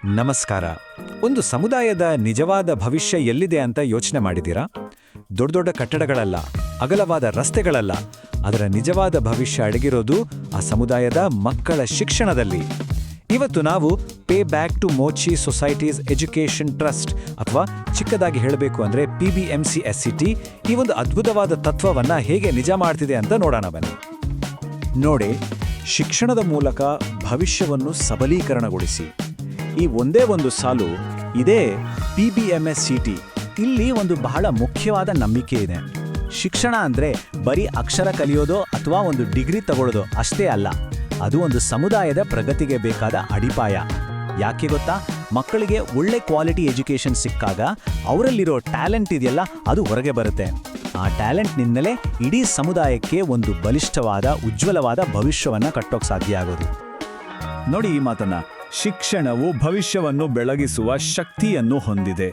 ನಮಸ್ಕಾರ. ಒಂದು ಸಮುದಾಯದ ನಿಜವಾದ ಭವಿಷ್ಯ ಎಲ್ಲಿದೆ ಅಂತ ಯೋಚನೆ ಮಾಡಿದ್ದೀರಾ? ದೊಡ್ಡ ದೊಡ್ಡ ಕಟ್ಟಡಗಳಲ್ಲ, ಅಗಲವಾದ ರಸ್ತೆಗಳಲ್ಲ, ಅದರ ನಿಜವಾದ ಭವಿಷ್ಯ ಅಡಗಿರೋದು ಆ ಸಮುದಾಯದ ಮಕ್ಕಳ ಶಿಕ್ಷಣದಲ್ಲಿ. ಇವತ್ತು ನಾವು pay back to Mochi societies education trust ಅಥವಾ ಚಿಕ್ಕದಾಗಿ ಹೇಳಬೇಕು ಅಂದರೆ P B M C S C T ಈ ಒಂದು ಅದ್ಭುತವಾದ ತತ್ವವನ್ನು ಹೇಗೆ ನಿಜ ಮಾಡ್ತಿದೆ ಅಂತ ನೋಡೋಣ ಬನ್ನಿ. ನೋಡಿ, ಶಿಕ್ಷಣದ ಮೂಲಕ ಭವಿಷ್ಯವನ್ನು ಸಬಲೀಕರಣಗೊಳಿಸಿ. ಈ ಒಂದೇ ಒಂದು ಸಾಲು ಇದೇ P B M S C T ಇಲ್ಲಿ ಒಂದು ಬಹಳ ಮುಖ್ಯವಾದ ನಂಬಿಕೆ ಇದೆ. ಶಿಕ್ಷಣ ಅಂದ್ರೆ ಬರೀ ಅಕ್ಷರ ಕಲಿಯೋದು ಅಥವಾ ಒಂದು ಡಿಗ್ರಿ ತಗೊಳ್ಳೋದು ಅಷ್ಟೇ ಅಲ್ಲ. ಅದು ಒಂದು ಸಮುದಾಯದ ಪ್ರಗತಿಗೆ ಬೇಕಾದ ಅಡಿಪಾಯ. ಯಾಕೆ ಗೊತ್ತಾ? ಮಕ್ಕಳಿಗೆ ಒಳ್ಳೆ ಕ್ವಾಲಿಟಿ ಎಜುಕೇಶನ್ ಸಿಕ್ಕಾಗ ಅವರಲ್ಲಿರೋ ಟ್ಯಾಲೆಂಟ್ ಇದೆಯಲ್ಲ, ಅದು ಹೊರಗೆ ಬರುತ್ತೆ. ಆ ಟ್ಯಾಲೆಂಟ್ನಿಂದಲೇ ಇಡೀ ಸಮುದಾಯಕ್ಕೆ ಒಂದು ಬಲಿಷ್ಠವಾದ, ಉಜ್ವಲವಾದ ಭವಿಷ್ಯವನ್ನ ಕಟ್ಟೋಕೆ ಸಾಧ್ಯ ಆಗೋದು. ನೋಡಿ ಈ ಮಾತನ್ನ. ಶಿಕ್ಷಣವು ಭವಿಷ್ಯವನ್ನು ಬೆಳಗಿಸುವ ಶಕ್ತಿಯನ್ನು ಹೊಂದಿದೆ.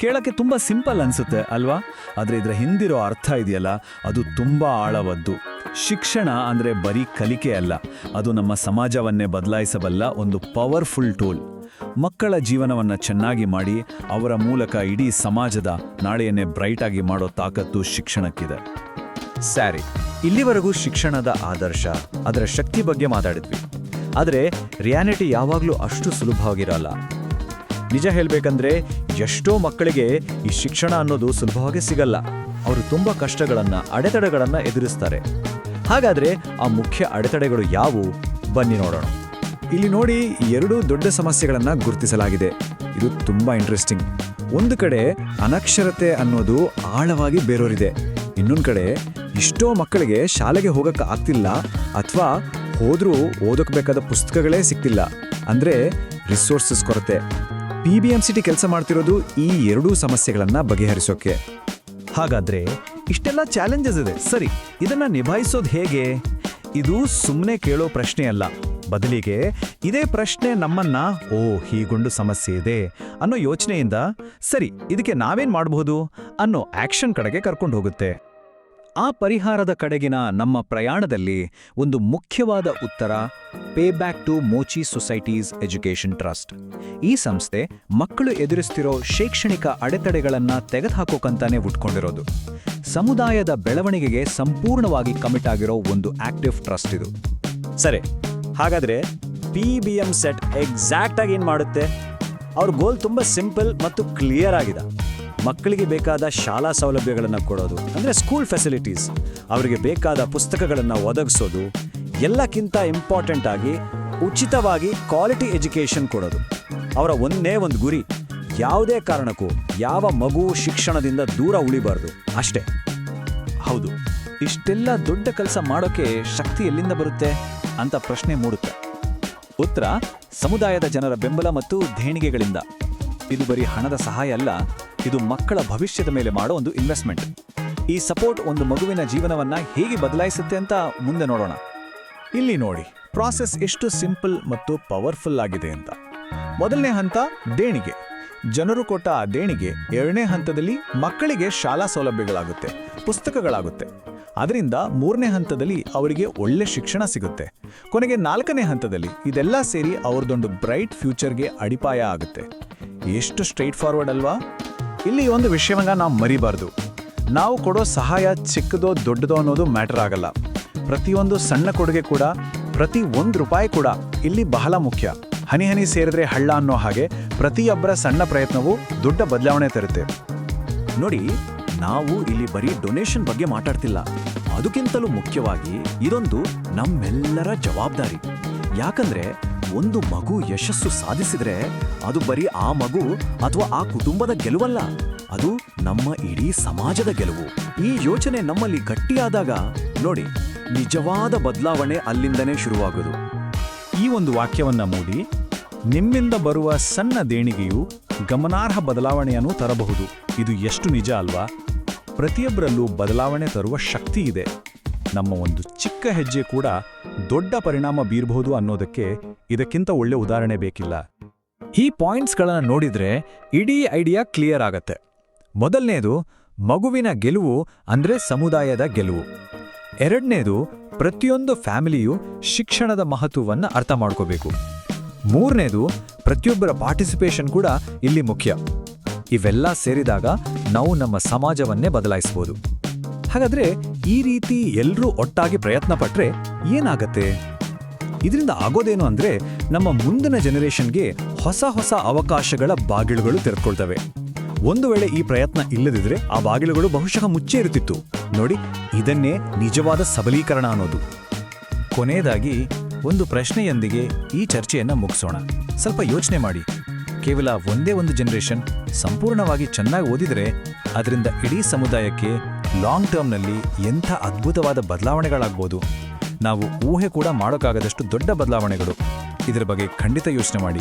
ಕೇಳಕ್ಕೆ ತುಂಬ ಸಿಂಪಲ್ ಅನಿಸುತ್ತೆ ಅಲ್ವಾ? ಆದರೆ ಇದರ ಹಿಂದಿರೋ ಅರ್ಥ ಇದೆಯಲ್ಲ, ಅದು ತುಂಬ ಆಳವದ್ದು. ಶಿಕ್ಷಣ ಅಂದರೆ ಬರೀ ಕಲಿಕೆ ಅಲ್ಲ, ಅದು ನಮ್ಮ ಸಮಾಜವನ್ನೇ ಬದಲಾಯಿಸಬಲ್ಲ ಒಂದು ಪವರ್ಫುಲ್ ಟೂಲ್. ಮಕ್ಕಳ ಜೀವನವನ್ನು ಚೆನ್ನಾಗಿ ಮಾಡಿ, ಅವರ ಮೂಲಕ ಇಡೀ ಸಮಾಜದ ನಾಳೆಯನ್ನೇ ಬ್ರೈಟ್ ಆಗಿ ಮಾಡೋ ತಾಕತ್ತು ಶಿಕ್ಷಣಕ್ಕಿದೆ. ಸ್ಯಾರಿ, ಇಲ್ಲಿವರೆಗೂ ಶಿಕ್ಷಣದ ಆದರ್ಶ, ಅದರ ಶಕ್ತಿ ಬಗ್ಗೆ ಮಾತಾಡಿದ್ವಿ. ಆದರೆ ರಿಯಾಲಿಟಿ ಯಾವಾಗಲೂ ಅಷ್ಟು ಸುಲಭವಾಗಿರಲ್ಲ. ನಿಜ ಹೇಳಬೇಕಂದ್ರೆ ಎಷ್ಟೋ ಮಕ್ಕಳಿಗೆ ಈ ಶಿಕ್ಷಣ ಅನ್ನೋದು ಸುಲಭವಾಗಿ ಸಿಗಲ್ಲ. ಅವರು ತುಂಬಾ ಕಷ್ಟಗಳನ್ನ, ಅಡೆತಡೆಗಳನ್ನ ಎದುರಿಸ್ತಾರೆ. ಹಾಗಾದ್ರೆ ಆ ಮುಖ್ಯ ಅಡೆತಡೆಗಳು ಯಾವುವು? ಬನ್ನಿ ನೋಡೋಣ. ಇಲ್ಲಿ ನೋಡಿ ಎರಡು ದೊಡ್ಡ ಸಮಸ್ಯೆಗಳನ್ನ ಗುರುತಿಸಲಾಗಿದೆ. ಇದು ತುಂಬಾ ಇಂಟ್ರೆಸ್ಟಿಂಗ್ ಒಂದು ಕಡೆ ಅನಕ್ಷರತೆ ಅನ್ನೋದು ಆಳವಾಗಿ ಬೇರೋರಿದೆ. ಇನ್ನೊಂದು ಕಡೆ ಇಷ್ಟೋ ಮಕ್ಕಳಿಗೆ ಶಾಲೆಗೆ ಹೋಗಕ್ಕೆ ಆಗ್ತಿಲ್ಲ ಅಥವಾ ಹೋದ್ರೂ ಓದೋಕೆ ಬೇಕಾದ ಪುಸ್ತಕಗಳೇ ಸಿಕ್ತಿಲ್ಲ ಅಂದರೆ ರಿಸೋರ್ಸಸ್ ಕೊರತೆ. ಪಿ ಬಿ ಎಂ ಸಿಟಿ ಕೆಲಸ ಮಾಡ್ತಿರೋದು ಈ ಎರಡೂ ಸಮಸ್ಯೆಗಳನ್ನು ಬಗೆಹರಿಸೋಕೆ. ಹಾಗಾದರೆ ಇಷ್ಟೆಲ್ಲ ಚಾಲೆಂಜಸ್ ಇದೆ. ಸರಿ, ಇದನ್ನು ನಿಭಾಯಿಸೋದು ಹೇಗೆ? ಇದು ಸುಮ್ಮನೆ ಕೇಳೋ ಪ್ರಶ್ನೆ ಅಲ್ಲ. ಬದಲಿಗೆ ಇದೇ ಪ್ರಶ್ನೆ ನಮ್ಮನ್ನ, ಓ, ಹೀಗೊಂಡು ಸಮಸ್ಯೆ ಇದೆ ಅನ್ನೋ ಯೋಚನೆಯಿಂದ, ಸರಿ, ಇದಕ್ಕೆ ನಾವೇನ್ ಮಾಡಬಹುದು ಅನ್ನೋ ಆಕ್ಷನ್ ಕಡೆಗೆ ಕರ್ಕೊಂಡು ಹೋಗುತ್ತೆ. ಆ ಪರಿಹಾರದ ಕಡೆಗಿನ ನಮ್ಮ ಪ್ರಯಾಣದಲ್ಲಿ ಒಂದು ಮುಖ್ಯವಾದ ಉತ್ತರ pay back to Mochi societies education trust ಈ ಸಂಸ್ಥೆ ಮಕ್ಕಳು ಎದುರಿಸ್ತಿರೋ ಶೈಕ್ಷಣಿಕ ಅಡೆತಡೆಗಳನ್ನು ತೆಗೆದುಹಾಕೋಕಂತಾನೆ ಉಟ್ಕೊಂಡಿರೋದು. ಸಮುದಾಯದ ಬೆಳವಣಿಗೆಗೆ ಸಂಪೂರ್ಣವಾಗಿ ಕಮಿಟ್ ಆಗಿರೋ ಒಂದು ಆಕ್ಟಿವ್ ಟ್ರಸ್ಟ್ ಇದು. ಸರಿ, ಹಾಗಾದ್ರೆ P B M set exact ಆಗಿ ಏನ್ ಮಾಡುತ್ತೆ? ಅವ್ರ ಗೋಲ್ ತುಂಬ ಸಿಂಪಲ್ ಮತ್ತು ಕ್ಲಿಯರ್ ಆಗಿದೆ. ಮಕ್ಕಳಿಗೆ ಬೇಕಾದ ಶಾಲಾ ಸೌಲಭ್ಯಗಳನ್ನು ಕೊಡೋದು, ಅಂದ್ರೆ ಸ್ಕೂಲ್ ಫೆಸಿಲಿಟೀಸ್ ಅವರಿಗೆ ಬೇಕಾದ ಪುಸ್ತಕಗಳನ್ನು ಒದಗಿಸೋದು, ಎಲ್ಲಕ್ಕಿಂತ ಇಂಪಾರ್ಟೆಂಟ್ ಆಗಿ ಉಚಿತವಾಗಿ ಕ್ವಾಲಿಟಿ ಎಜುಕೇಶನ್ ಕೊಡೋದು. ಅವರ ಒಂದೇ ಒಂದು ಗುರಿ, ಯಾವುದೇ ಕಾರಣಕ್ಕೂ ಯಾವ ಮಗು ಶಿಕ್ಷಣದಿಂದ ದೂರ ಉಳಿಬಾರ್ದು. ಅಷ್ಟೇ. ಹೌದು. ಇಷ್ಟೆಲ್ಲ ದೊಡ್ಡ ಕೆಲಸ ಮಾಡೋಕೆ ಶಕ್ತಿ ಎಲ್ಲಿಂದ ಬರುತ್ತೆ ಅಂತ ಪ್ರಶ್ನೆ ಮೂಡುತ್ತೆ. ಉತ್ತರ, ಸಮುದಾಯದ ಜನರ ಬೆಂಬಲ ಮತ್ತು ದೇಣಿಗೆಗಳಿಂದ. ಇದು ಬರೀ ಹಣದ ಸಹಾಯ ಅಲ್ಲ ಇದು ಮಕ್ಕಳ ಭವಿಷ್ಯದ ಮೇಲೆ ಮಾಡೋ ಒಂದು ಇನ್ವೆಸ್ಟ್ಮೆಂಟ್ ಈ ಸಪೋರ್ಟ್ ಒಂದು ಮಗುವಿನ ಜೀವನವನ್ನ ಹೇಗೆ ಬದಲಾಯಿಸುತ್ತೆ ಅಂತ ಮುಂದೆ ನೋಡೋಣ. ಇಲ್ಲಿ ನೋಡಿ ಪ್ರಾಸೆಸ್ ಎಷ್ಟು ಸಿಂಪಲ್ ಮತ್ತು ಪವರ್ಫುಲ್ ಆಗಿದೆ ಅಂತ. ಮೊದಲನೇ ಹಂತ, ದೇಣಿಗೆ. ಜನರು ಕೊಟ್ಟ ಆ ದೇಣಿಗೆ ಎರಡನೇ ಹಂತದಲ್ಲಿ ಮಕ್ಕಳಿಗೆ ಶಾಲಾ ಸೌಲಭ್ಯಗಳಾಗುತ್ತೆ, ಪುಸ್ತಕಗಳಾಗುತ್ತೆ. ಅದರಿಂದ ಮೂರನೇ ಹಂತದಲ್ಲಿ ಅವರಿಗೆ ಒಳ್ಳೆ ಶಿಕ್ಷಣ ಸಿಗುತ್ತೆ. ಕೊನೆಗೆ ನಾಲ್ಕನೇ ಹಂತದಲ್ಲಿ ಇದೆಲ್ಲ ಸೇರಿ ಅವ್ರದ್ದೊಂದು ಬ್ರೈಟ್ ಫ್ಯೂಚರ್ಗೆ ಅಡಿಪಾಯ ಆಗುತ್ತೆ. ಎಷ್ಟು ಸ್ಟ್ರೈಟ್ ಫಾರ್ವರ್ಡ್ ಅಲ್ವಾ? ಇಲ್ಲಿ ಒಂದು ವಿಷಯವನ್ನ ನಾವು ಮರಿಬಾರ್ದು. ನಾವು ಕೊಡೋ ಸಹಾಯ ಚಿಕ್ಕದೋ ದೊಡ್ಡದೋ ಅನ್ನೋದು ಮ್ಯಾಟರ್ ಆಗಲ್ಲ. ಪ್ರತಿಯೊಂದು ಸಣ್ಣ ಕೊಡುಗೆ ಕೂಡ, ಪ್ರತಿ ಒಂದು ರೂಪಾಯಿ ಕೂಡ ಇಲ್ಲಿ ಬಹಳ ಮುಖ್ಯ. ಹನಿ ಹನಿ ಸೇರಿದ್ರೆ ಹಳ್ಳ ಅನ್ನೋ ಹಾಗೆ ಪ್ರತಿಯೊಬ್ಬರ ಸಣ್ಣ ಪ್ರಯತ್ನವೂ ದೊಡ್ಡ ಬದಲಾವಣೆ ತರುತ್ತೆ. ನೋಡಿ, ನಾವು ಇಲ್ಲಿ ಬರೀ ಡೊನೇಷನ್ ಬಗ್ಗೆ ಮಾತಾಡ್ತಿಲ್ಲ. ಅದಕ್ಕಿಂತಲೂ ಮುಖ್ಯವಾಗಿ ಇದೊಂದು ನಮ್ಮೆಲ್ಲರ ಜವಾಬ್ದಾರಿ. ಯಾಕಂದ್ರೆ ಒಂದು ಮಗು ಯಶಸ್ಸು ಸಾಧಿಸಿದ್ರೆ ಅದು ಬರೀ ಆ ಮಗು ಅಥವಾ ಆ ಕುಟುಂಬದ ಗೆಲುವಲ್ಲ. ಅದು ನಮ್ಮ ಇಡೀ ಸಮಾಜದ ಗೆಲುವು. ಈ ಯೋಚನೆ ನಮ್ಮಲ್ಲಿ ಗಟ್ಟಿಯಾದಾಗ ನೋಡಿ, ನಿಜವಾದ ಬದಲಾವಣೆ ಅಲ್ಲಿಂದನೇ ಶುರುವಾಗೋದು. ಈ ಒಂದು ವಾಕ್ಯವನ್ನ ಮೂಡಿ, ನಿಮ್ಮಿಂದ ಬರುವ ಸಣ್ಣ ದೇಣಿಗೆಯು ಗಮನಾರ್ಹ ಬದಲಾವಣೆಯನ್ನು ತರಬಹುದು. ಇದು ಎಷ್ಟು ನಿಜ ಅಲ್ವಾ? ಪ್ರತಿಯೊಬ್ಬರಲ್ಲೂ ಬದಲಾವಣೆ ತರುವ ಶಕ್ತಿ ಇದೆ. ನಮ್ಮ ಒಂದು ಚಿಕ್ಕ ಹೆಜ್ಜೆ ಕೂಡ ದೊಡ್ಡ ಪರಿಣಾಮ ಬೀರಬಹುದು ಅನ್ನೋದಕ್ಕೆ ಇದಕ್ಕಿಂತ ಒಳ್ಳೆ ಉದಾಹರಣೆ ಬೇಕಿಲ್ಲ. ಈ ಪಾಯಿಂಟ್ಸ್ಗಳನ್ನು ನೋಡಿದರೆ ಇಡೀ ಐಡಿಯಾ ಕ್ಲಿಯರ್ ಆಗತ್ತೆ. ಮೊದಲನೇದು, ಮಗುವಿನ ಗೆಲುವು ಅಂದರೆ ಸಮುದಾಯದ ಗೆಲುವು. ಎರಡನೇದು, ಪ್ರತಿಯೊಂದು ಫ್ಯಾಮಿಲಿಯು ಶಿಕ್ಷಣದ ಮಹತ್ವವನ್ನು ಅರ್ಥ ಮಾಡ್ಕೋಬೇಕು. ಮೂರನೇದು, ಪ್ರತಿಯೊಬ್ಬರ ಪಾರ್ಟಿಸಿಪೇಷನ್ ಕೂಡ ಇಲ್ಲಿ ಮುಖ್ಯ. ಇವೆಲ್ಲ ಸೇರಿದಾಗ ನಾವು ನಮ್ಮ ಸಮಾಜವನ್ನೇ ಬದಲಾಯಿಸಬಹುದು ಹಾಗಾದ್ರೆ ಈ ರೀತಿ ಎಲ್ಲರೂ ಒಟ್ಟಾಗಿ ಪ್ರಯತ್ನ ಪಟ್ಟರೆ ಏನಾಗತ್ತೆ? ಇದರಿಂದ ಆಗೋದೇನು ಅಂದ್ರೆ ನಮ್ಮ ಮುಂದಿನ ಜನರೇಷನ್ಗೆ ಹೊಸ ಹೊಸ ಅವಕಾಶಗಳ ಬಾಗಿಲುಗಳು ತೆರೆದುಕೊಳ್ತವೆ ಒಂದು ವೇಳೆ ಈ ಪ್ರಯತ್ನ ಇಲ್ಲದಿದ್ರೆ ಆ ಬಾಗಿಲುಗಳು ಬಹುಶಃ ಮುಚ್ಚೇ ಇರುತ್ತಿತ್ತು. ನೋಡಿ, ಇದನ್ನೇ ನಿಜವಾದ ಸಬಲೀಕರಣ ಅನ್ನೋದು. ಕೊನೆಯದಾಗಿ ಒಂದು ಪ್ರಶ್ನೆಯೊಂದಿಗೆ ಈ ಚರ್ಚೆಯನ್ನ ಮುಗಿಸೋಣ. ಸ್ವಲ್ಪ ಯೋಚನೆ ಮಾಡಿ. ಕೇವಲ ಒಂದೇ ಒಂದು ಜನರೇಷನ್ ಸಂಪೂರ್ಣವಾಗಿ ಚೆನ್ನಾಗಿ ಓದಿದರೆ, ಅದರಿಂದ ಇಡೀ ಸಮುದಾಯಕ್ಕೆ ಲಾಂಗ್ ಟರ್ಮ್ನಲ್ಲಿ ಎಂಥ ಅದ್ಭುತವಾದ ಬದಲಾವಣೆಗಳಾಗ್ಬೋದು. ನಾವು ಊಹೆ ಕೂಡ ಮಾಡೋಕ್ಕಾಗದಷ್ಟು ದೊಡ್ಡ ಬದಲಾವಣೆಗಳು. ಇದರ ಬಗ್ಗೆ ಖಂಡಿತ ಯೋಚನೆ ಮಾಡಿ.